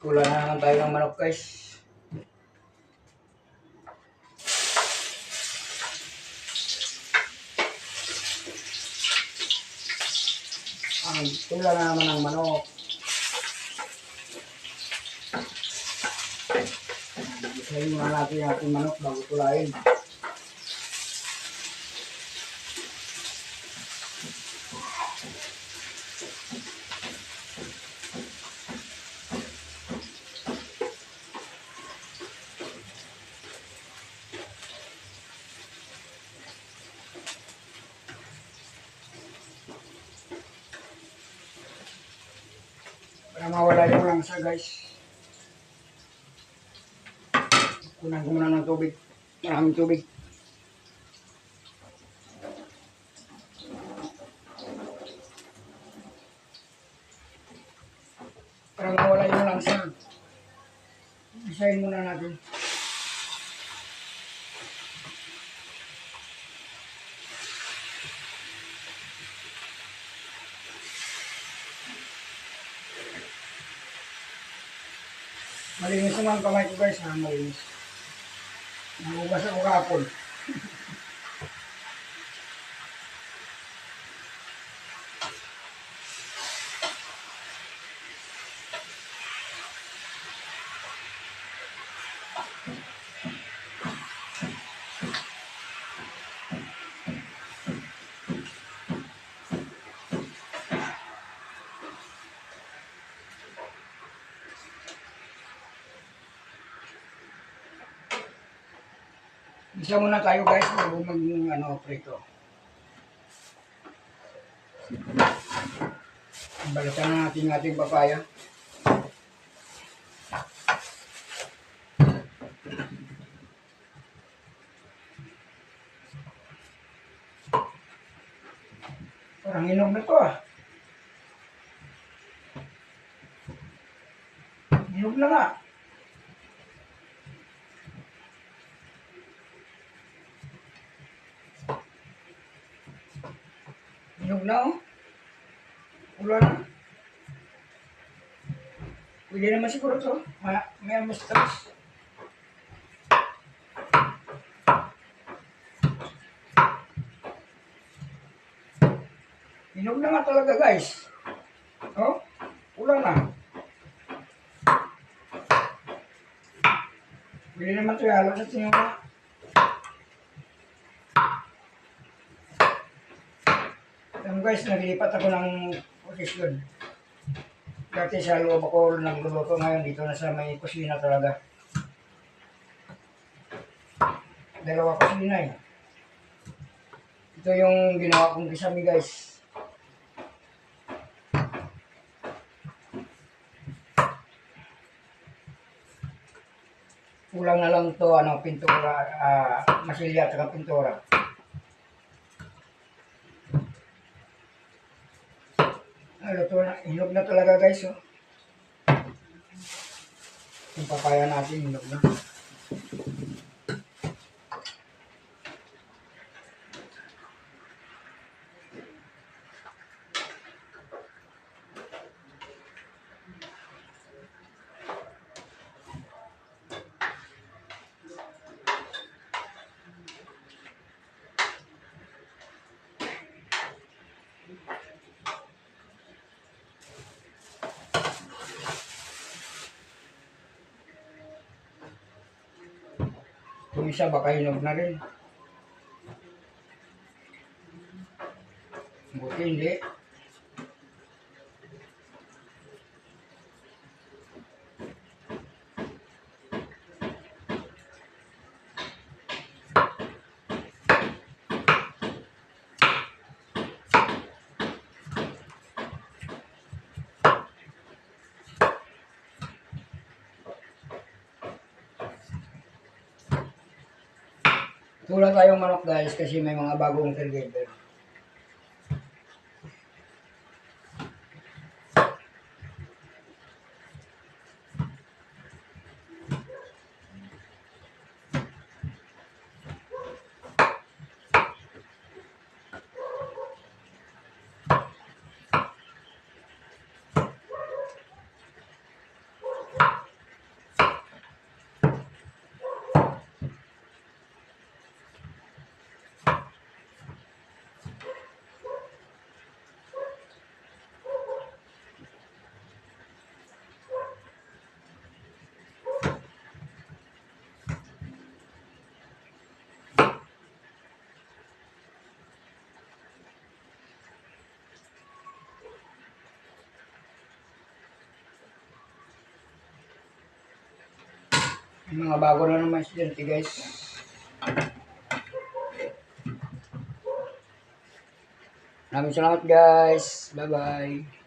Wala na naman tayo ng manok guys. Ang tula na naman ng manok. Isahin muna natin yung ating manok bago tulain. Para mawala yung langsa guys. Kunan ko muna ng tubig. Maraming tubig. Para mawala yung langsa. Isahin muna natin. Malinis naman ang kamay ko guys ha, malinis. Nagugas ako kahapon. Isa muna tayo guys bago mag ano, prito. Balitan na natin ating papaya. Parang inom na to ah. Inom na nga. Inog na oh. Ulo na. Pwede naman siguro to. Ma may mas tamis. Inog na nga talaga guys. Oh, ulo na. Pwede naman to halo sa tingin ko. Alam guys, naglipat ako ng posisyon. Dati sa loob ako nagluluto ngayon dito na sa may kusina talaga. Dalawa kusina eh. Ito yung ginawa kong kisami guys. Kulang na lang to ano, pintura, ah, masilya at pintura. Ah, luto na. Hinog na talaga guys. Oh. Yung papaya natin hinog na. Kung isa baka hinog na rin. Buti hindi. Tulad tayong manok guys kasi may mga bagong together. Mga bago na naman estudyante guys. Maraming salamat guys. Bye bye.